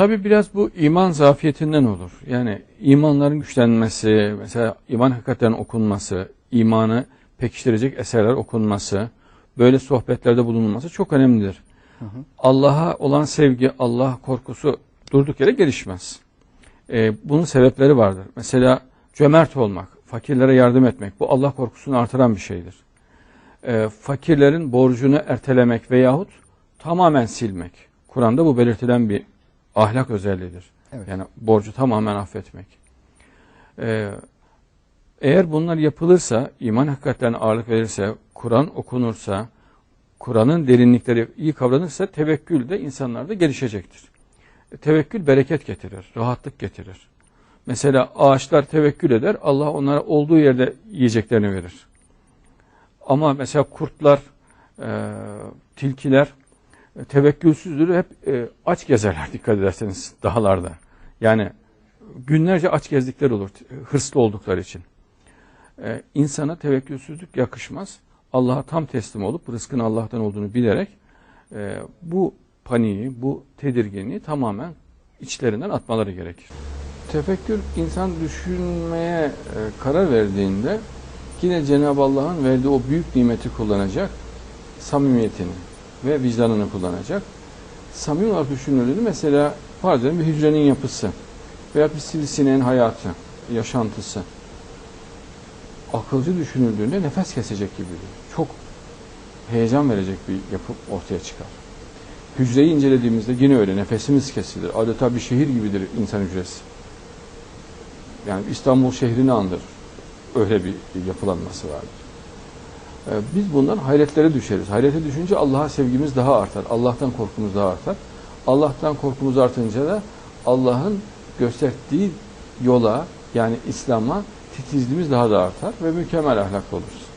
Tabi biraz bu iman zafiyetinden olur. Yani imanların güçlenmesi, mesela iman hakikaten okunması, imanı pekiştirecek eserler okunması, böyle sohbetlerde bulunulması çok önemlidir. Allah'a olan sevgi, Allah korkusu durduk yere gelişmez. Ee, bunun sebepleri vardır. Mesela cömert olmak, fakirlere yardım etmek, bu Allah korkusunu artıran bir şeydir. Ee, fakirlerin borcunu ertelemek veyahut tamamen silmek. Kur'an'da bu belirtilen bir ahlak özelliğidir. Evet. Yani borcu tamamen affetmek. Ee, eğer bunlar yapılırsa, iman hakikaten ağırlık verirse, Kur'an okunursa, Kur'an'ın derinlikleri iyi kavranırsa tevekkül de insanlarda gelişecektir. E, Tevekkül bereket getirir, rahatlık getirir. Mesela ağaçlar tevekkül eder, Allah onlara olduğu yerde yiyeceklerini verir. Ama mesela kurtlar, e, tilkiler tevekkülsüzdür, hep e, aç gezerler dikkat ederseniz dağlarda. Yani günlerce aç gezdikleri olur, hırslı oldukları için. E, insana tevekkülsüzlük yakışmaz. Allah'a tam teslim olup rızkın Allah'tan olduğunu bilerek e, bu paniği, bu tedirginliği tamamen içlerinden atmaları gerekir. Tefekkür insan düşünmeye e, karar verdiğinde yine Cenab-ı Allah'ın verdiği o büyük nimeti kullanacak, samimiyetini ve vicdanını kullanacak. Samimi olarak düşünüldüğünde mesela farz edelim bir hücrenin yapısı veya bir sivrisineğin hayatı, yaşantısı akılcı düşünüldüğünde nefes kesecek gibi çok heyecan verecek bir yapı ortaya çıkar. Hücreyi incelediğimizde yine öyle nefesimiz kesilir. Adeta bir şehir gibidir insan hücresi. Yani İstanbul şehrini andırır. Öyle bir yapılanması vardır. Ee, Biz bundan hayretlere düşeriz. Hayrete düşünce Allah'a sevgimiz daha artar. Allah'tan korkumuz daha artar. Allah'tan korkumuz artınca da Allah'ın gösterdiği yola yani İslam'a titizliğimiz daha da artar ve mükemmel ahlaklı oluruz.